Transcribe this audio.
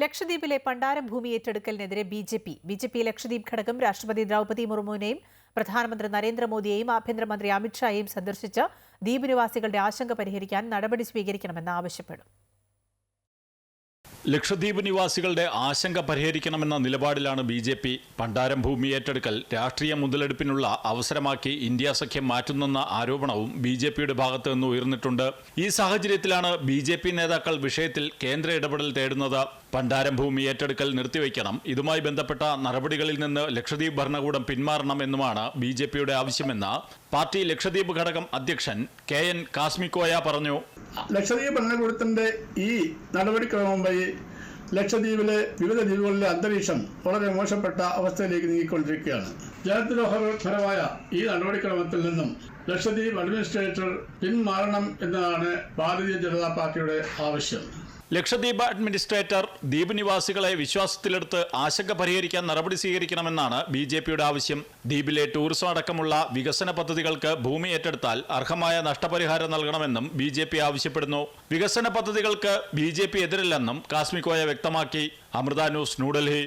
ലക്ഷദ്വീപിലെ പണ്ടാരം ഭൂമി ഏറ്റെടുക്കലിനെതിരെ B J P. B J P Lakshadweep ഘടകം രാഷ്ട്രപതി ദ്രൗപദി മുർമുവിനെയും പ്രധാനമന്ത്രി നരേന്ദ്രമോദിയെയും ആഭ്യന്തരമന്ത്രി അമിത്ഷായെയും സന്ദർശിച്ച് ദ്വീപ് നിവാസികളുടെ ആശങ്ക പരിഹരിക്കാൻ നടപടി സ്വീകരിക്കണമെന്ന് ആവശ്യപ്പെടും. ലക്ഷദ്വീപ് നിവാസികളുടെ ആശങ്ക പരിഹരിക്കണമെന്ന നിലപാടിലാണ് ബി ജെ പി പണ്ടാരം ഭൂമി ഏറ്റെടുക്കൽ രാഷ്ട്രീയ മുതലെടുപ്പിനുള്ള അവസരമാക്കി ഇന്ത്യ സഖ്യം മാറ്റുന്നെന്ന ആരോപണവും ബി ജെ പിയുടെ ഭാഗത്ത് നിന്ന് ഉയർന്നിട്ടുണ്ട്. ഈ സാഹചര്യത്തിലാണ് ബി ജെ പി നേതാക്കൾ വിഷയത്തിൽ കേന്ദ്ര ഇടപെടൽ തേടുന്നത്. പണ്ടാരം ഭൂമി ഏറ്റെടുക്കൽ നിർത്തിവെക്കണം ഇതുമായി ബന്ധപ്പെട്ട നടപടികളിൽ നിന്ന് ലക്ഷദ്വീപ് ഭരണകൂടം പിന്മാറണം എന്നുമാണ് ബി ജെ പിയുടെ ആവശ്യമെന്ന് പാർട്ടി ലക്ഷദ്വീപ് ഘടകം അധ്യക്ഷൻ കെ എൻ കാസ്മിക്കോയ പറഞ്ഞു. ലക്ഷദ്വീപ് ഭരണകൂടത്തിന്റെ ഈ നടപടിക്രമം വഴി ലക്ഷദ്വീപിലെ വിവിധ ദ്വീപുകളിലെ അന്തരീക്ഷം വളരെ മോശപ്പെട്ട അവസ്ഥയിലേക്ക് നീങ്ങിക്കൊണ്ടിരിക്കുകയാണ്. ജനദ്രോഹപരമായ ഈ നടപടിക്രമത്തിൽ നിന്നും ലക്ഷദ്വീപ് അഡ്മിനിസ്ട്രേറ്റർ പിന്മാറണം എന്നതാണ് ഭാരതീയ ജനതാ പാർട്ടിയുടെ ആവശ്യം. ലക്ഷദ്വീപ് അഡ്മിനിസ്ട്രേറ്റർ ദ്വീപ് നിവാസികളെ വിശ്വാസത്തിലെടുത്ത് ആശങ്ക പരിഹരിക്കാൻ നടപടി സ്വീകരിക്കണമെന്നാണ് ബി ജെ പിയുടെ ആവശ്യം. ദ്വീപിലെ ടൂറിസം അടക്കമുള്ള വികസന പദ്ധതികൾക്ക് ഭൂമി ഏറ്റെടുത്താൽ അർഹമായ നഷ്ടപരിഹാരം നൽകണമെന്നും ബി ജെ പി ആവശ്യപ്പെടുന്നു. വികസന പദ്ധതികൾക്ക് ബി ജെ പി എതിരില്ലെന്നും കാസ്മിക്കോയ വ്യക്തമാക്കി. അമൃത ന്യൂസ് ന്യൂഡൽഹി.